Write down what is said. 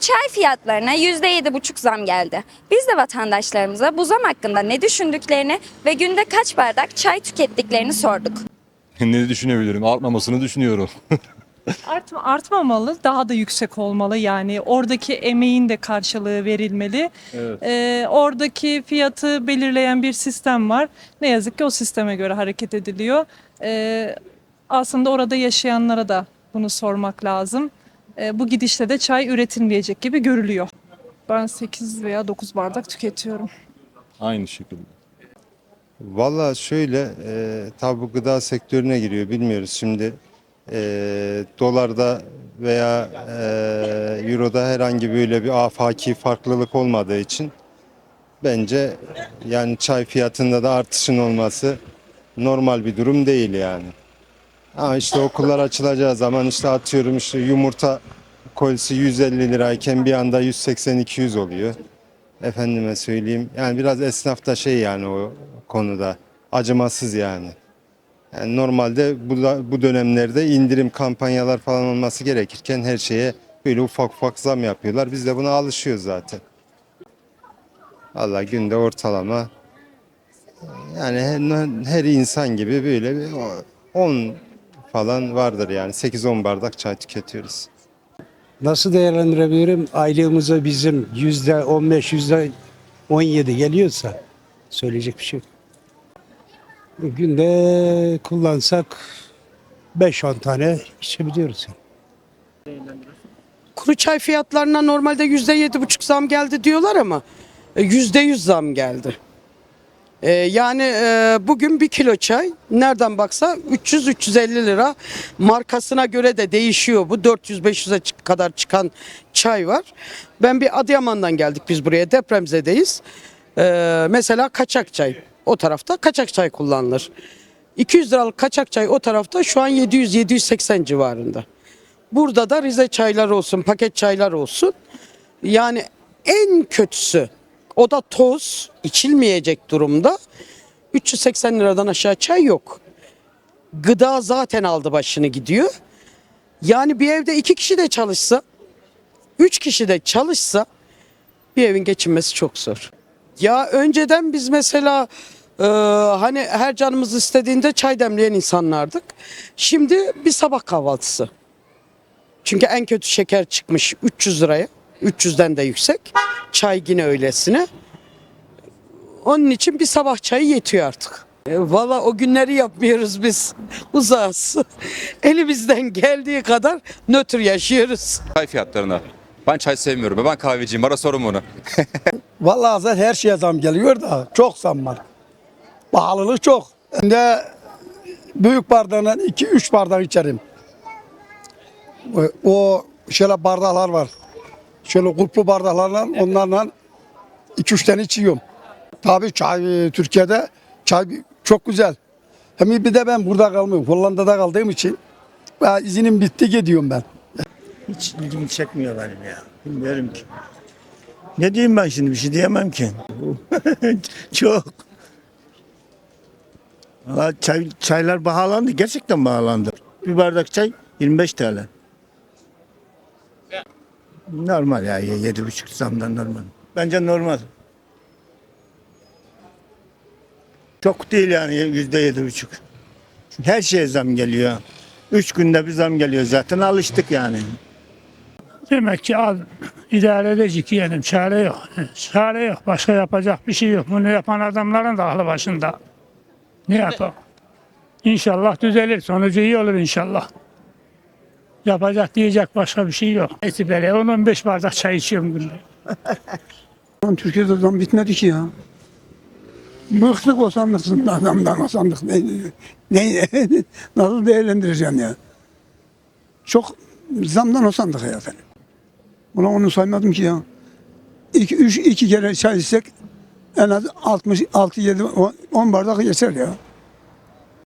çay fiyatlarına %7,5 zam geldi. Biz de vatandaşlarımıza bu zam hakkında ne düşündüklerini ve günde kaç bardak çay tükettiklerini sorduk. ne düşünebilirim? Artmamasını düşünüyorum. Artma, artmamalı, daha da yüksek olmalı. Yani oradaki emeğin de karşılığı verilmeli. Evet. Ee, oradaki fiyatı belirleyen bir sistem var. Ne yazık ki o sisteme göre hareket ediliyor. Ee, aslında orada yaşayanlara da bunu sormak lazım. Ee, bu gidişle de çay üretilmeyecek gibi görülüyor. Ben 8 veya 9 bardak tüketiyorum. Aynı şekilde. Valla şöyle, e, tabi bu gıda sektörüne giriyor bilmiyoruz şimdi. E, dolarda veya e, euroda herhangi böyle bir afaki farklılık olmadığı için bence yani çay fiyatında da artışın olması normal bir durum değil yani. Ha işte okullar açılacağı zaman işte atıyorum işte yumurta kolisi 150 lirayken bir anda 180-200 oluyor. Efendime söyleyeyim. Yani biraz esnaf da şey yani o konuda acımasız yani. Yani normalde bu, da- bu dönemlerde indirim kampanyalar falan olması gerekirken her şeye böyle ufak ufak zam yapıyorlar. Biz de buna alışıyoruz zaten. Valla günde ortalama yani her, her insan gibi böyle bir 10 falan vardır yani 8-10 bardak çay tüketiyoruz. Nasıl değerlendirebilirim? Aylığımıza bizim yüzde 15, yüzde 17 geliyorsa söyleyecek bir şey yok. Günde kullansak 5-10 tane içebiliyoruz. yani. Kuru çay fiyatlarına normalde yüzde yedi buçuk zam geldi diyorlar ama yüzde yüz zam geldi. E, yani e, bugün bir kilo çay nereden baksa 300-350 lira markasına göre de değişiyor bu 400-500'e çık- kadar çıkan çay var. Ben bir Adıyaman'dan geldik biz buraya depremzedeyiz. E, mesela kaçak çay o tarafta kaçak çay kullanılır. 200 liralık kaçak çay o tarafta şu an 700-780 civarında. Burada da Rize çaylar olsun, paket çaylar olsun. Yani en kötüsü o da toz, içilmeyecek durumda. 380 liradan aşağı çay yok. Gıda zaten aldı başını gidiyor. Yani bir evde iki kişi de çalışsa, üç kişi de çalışsa bir evin geçinmesi çok zor. Ya önceden biz mesela e, hani her canımız istediğinde çay demleyen insanlardık. Şimdi bir sabah kahvaltısı. Çünkü en kötü şeker çıkmış 300 liraya. 300'den de yüksek. Çay yine öylesine. Onun için bir sabah çayı yetiyor artık. E, Valla o günleri yapmıyoruz biz. Uzağız. Elimizden geldiği kadar nötr yaşıyoruz. Çay fiyatlarına. Ben çay sevmiyorum. Ben kahveciyim. Bana sorun bunu. Vallahi zaten her şeye zam geliyor da çok zam var. Pahalılık çok. Şimdi büyük bardağından 2-3 bardak içerim. O, o şöyle bardaklar var. Şöyle kulplu bardaklarla onlarla 2-3 tane içiyorum. Tabii çay e, Türkiye'de çay çok güzel. Hem bir de ben burada kalmıyorum. Hollanda'da kaldığım için ben izinim bitti gidiyorum ben. Hiç ilgimi çekmiyor benim ya. Bilmiyorum ki. Ne diyeyim ben şimdi bir şey diyemem ki. Çok. Valla çay, çaylar pahalandı. Gerçekten pahalandı. Bir bardak çay 25 TL. Normal ya. Yedi buçuk zamdan normal. Bence normal. Çok değil yani yüzde yedi buçuk. Her şeye zam geliyor. Üç günde bir zam geliyor zaten alıştık yani. Demek ki az idare edecek yiyelim. Çare yok. Çare yok. Başka yapacak bir şey yok. Bunu yapan adamların da aklı başında. Ne yapalım? İnşallah düzelir. Sonucu iyi olur inşallah. Yapacak diyecek başka bir şey yok. Etibariyle 10-15 bardak çay içiyorum günde. Türkiye'de zam bitmedi ki ya. Bıktık o sandıksın adamdan o sandık. Ne, ne, nasıl değerlendireceğim ya? Çok zamdan o sandık ya efendim. Ulan onu saymadım ki ya. İki, üç, iki kere çay içsek en az 60, 6, 7, 10 bardak yeter ya.